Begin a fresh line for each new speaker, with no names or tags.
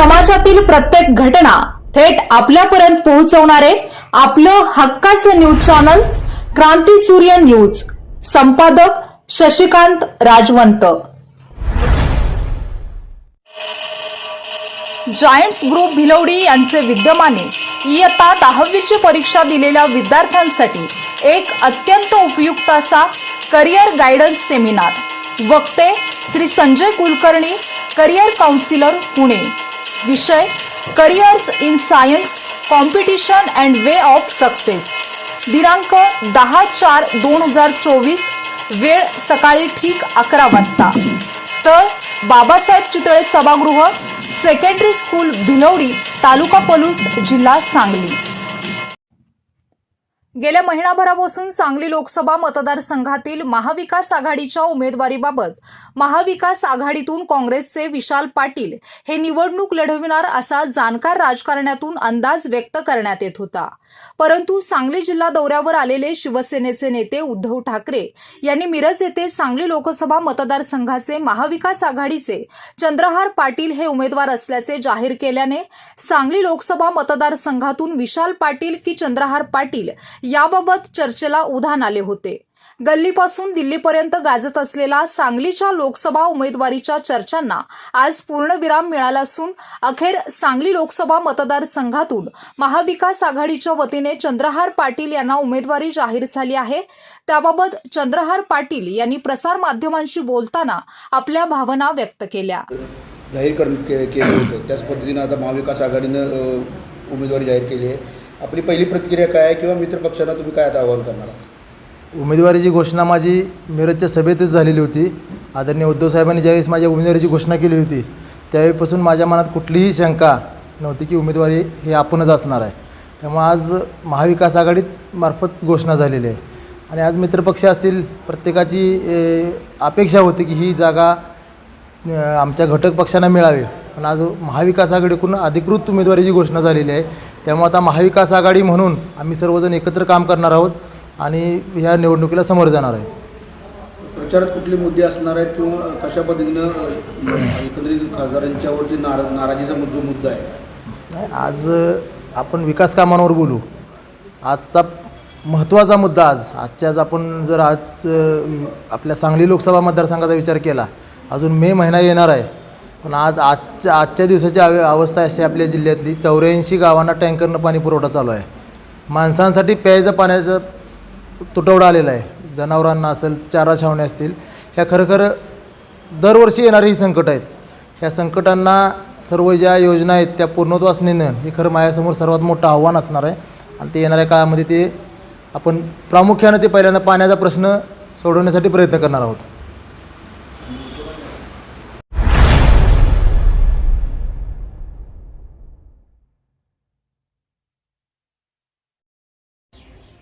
समाजातील प्रत्येक घटना थेट आपल्यापर्यंत पोहोचवणारे आपलं हक्काचं न्यूज चॅनल क्रांती सूर्य न्यूज. संपादक शशिकांत राजवंत. जायंट्स ग्रुप भिलवडी यांचे विद्यमाने इयत्ता दहावीची परीक्षा दिलेल्या विद्यार्थ्यांसाठी एक अत्यंत उपयुक्त असा करिअर गायडन्स सेमिनार वक्ते श्री संजय कुलकर्णी करिअर काउन्सिलर पुणे. विषय careers in science competition and way of success दिनांक दहा चार दोन हजार चोवीस वेळ सकाळी ठीक अकरा वाजता. स्थळ बाबासाहेब चितळे सभागृह सेकंडरी स्कूल भिलवडी तालुका पलूस जिल्हा सांगली. गेल्या महिनाभरापासून सांगली लोकसभा मतदारसंघातील महाविकास आघाडीच्या उमेदवारीबाबत महाविकास आघाडीतून काँग्रेसचे विशाल पाटील हे निवडणूक लढविणार असा जाणकार राजकारण्यातून अंदाज व्यक्त करण्यात येत होता. परंतु सांगली जिल्हा दौऱ्यावर आलेले शिवसेनेचे नेते उद्धव ठाकरे यांनी मिरज येथे सांगली लोकसभा मतदारसंघाचे महाविकास आघाडीचे चंद्रहार पाटील हे उमेदवार असल्याचे जाहीर केल्याने सांगली लोकसभा मतदारसंघातून विशाल पाटील की चंद्रहार पाटील याबाबत चर्चेला उधाण आले होते. गल्लीपासून दिल्लीपर्यंत गाजत असलेला सांगलीच्या लोकसभा उमेदवारीच्या चर्चांना आज पूर्णविराम मिळाला असून अखेर सांगली लोकसभा मतदारसंघातून महाविकास आघाडीच्या वतीने चंद्रहार पाटील यांना उमेदवारी जाहीर झाली आहे. त्याबाबत चंद्रहार पाटील यांनी प्रसार माध्यमांशी बोलताना आपल्या भावना व्यक्त केल्या.
जाहीर केलं होतं. त्याच पद्धतीनं आता महाविकास आघाडीनं उमेदवारी जाहीर केली आहे. आपली पहिली प्रतिक्रिया काय आहे किंवा मित्रपक्षांना तुम्ही काय आता आवाहन करणार आहात?
उमेदवारीची घोषणा माझी मिरजच्या सभेतच झालेली होती. आदरणीय उद्धव साहेबांनी ज्यावेळेस माझ्या उमेदवारीची घोषणा केली होती त्यावेळीपासून माझ्या मनात कुठलीही शंका नव्हती की उमेदवारी हे आपणच असणार आहे. त्यामुळे आज महाविकास आघाडीत मार्फत घोषणा झालेली आहे. आणि आज मित्रपक्ष असतील प्रत्येकाची अपेक्षा होती की ही जागा आमच्या घटक पक्षांना मिळावी. पण आज महाविकास आघाडीकडून अधिकृत उमेदवारीची घोषणा झालेली आहे. त्यामुळे आता महाविकास आघाडी म्हणून आम्ही सर्वजण एकत्र काम करणार आहोत आणि ह्या निवडणुकीला समोर जाणार आहे.
प्रचारात कुठले मुद्दे असणार आहेत किंवा कशा पद्धतीनं एकंदरीत खासदारांच्यावरती नारा नाराजीचा जो मुद्दा आहे?
नाही, आज आपण विकास कामांवर बोलू. आजचा महत्त्वाचा मुद्दा आज आजच्या आज आपण जर आज आपल्या सांगली लोकसभा मतदारसंघाचा विचार केला अजून मे महिना येणार आहे. पण आज आजच्या आजच्या दिवसाची अव अवस्था अशी आपल्या जिल्ह्यातली. चौऱ्याऐंशी गावांना टँकरनं पाणी पुरवठा चालू आहे. माणसांसाठी प्यायचं पाण्याचा तुटवडा आलेला आहे. जनावरांना असेल चारा छावण्या असतील. ह्या खरं दरवर्षी येणारी ही संकट आहेत. ह्या संकटांना सर्व ज्या योजना आहेत त्या पूर्णत्वास नेणं हे खरं माझ्यासमोर सर्वात मोठं आव्हान असणार आहे. आणि ते येणाऱ्या काळामध्ये ते आपण प्रामुख्यानं ते पहिल्यांदा पाण्याचा प्रश्न सोडवण्यासाठी प्रयत्न करणार आहोत.